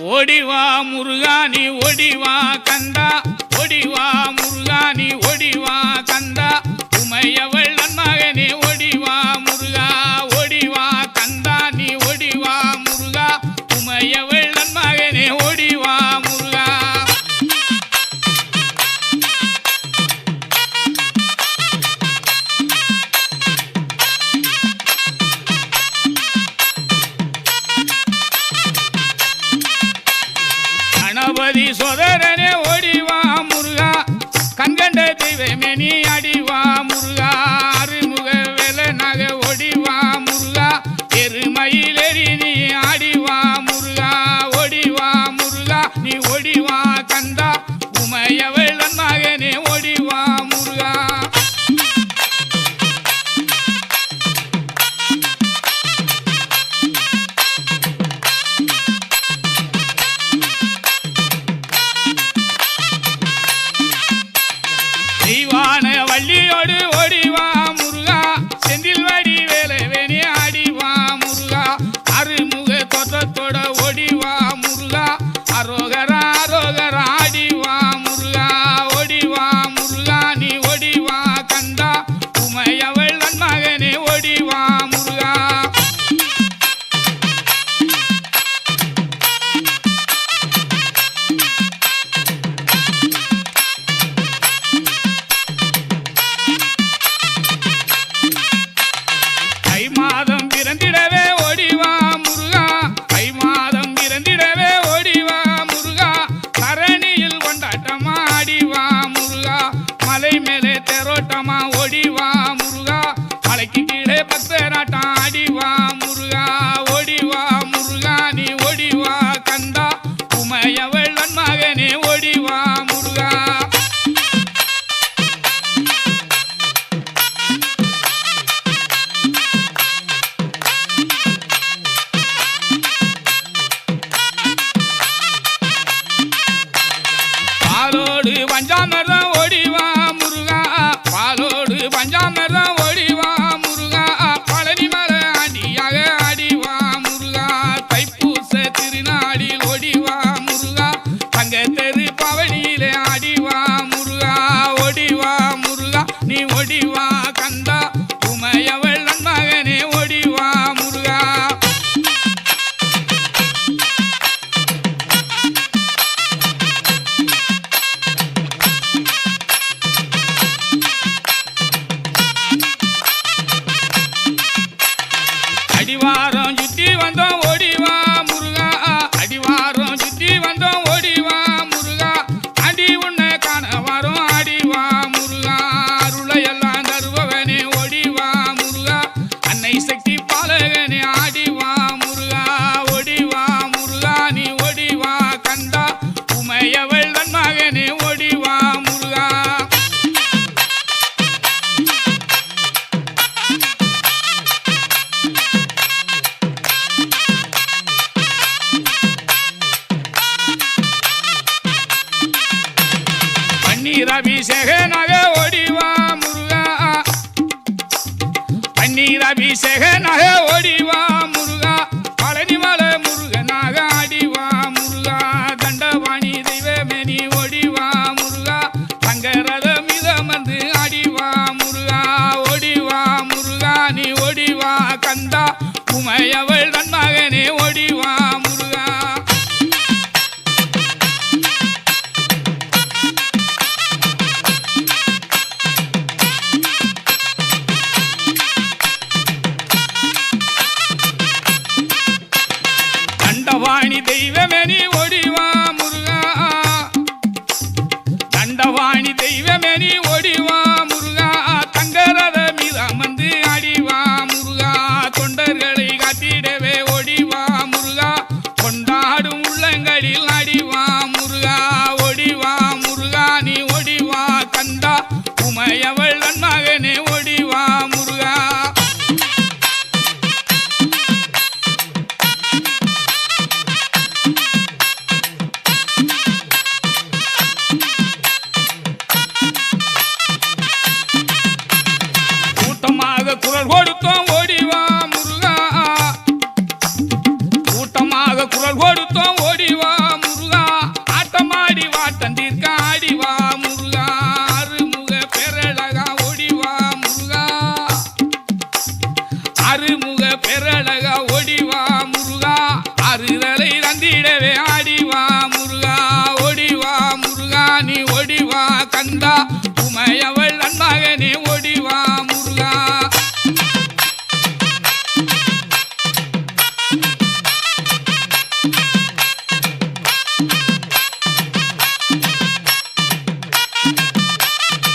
ஓடிவா முருகானி ஓடிவா கந்தா. ஓடிவா முருகானி ஓடிவா. கணபதி சொதரனே ஓடிவா முருகா. கண்கண்ட தெய்வமே நீ அடிவா பள்ளியோடு ஒடி பன்னீர் அபிஷேக நக ஒடிவா முருகா. பன்னீர் அபிஷேக நக ஒடிவா முருகா. பழனி மலை முருகனாக அடிவா முருகா. தண்டவாணி தெய்வமணி ஒடிவா முருகா. தங்கரத மிதமந்து அடிவா முருகா. ஒடிவா முருகா நீ ஒடிவா கந்தா. உமையவள் Oye, bienvenido. குரல் கொடுத்தோம் ஓடிவா முருகா. கூட்டமாக குரல் கொடுத்தோம் ஓடிவா முருகா. ஆட்டமாடி வா தண்டிற்கு ஆடிவா முருகா. அருமுக பெரழகா ஓடிவா முருகா. அருமுக பெரழகா ஓடிவா முருகா. அருதலை தந்திடவே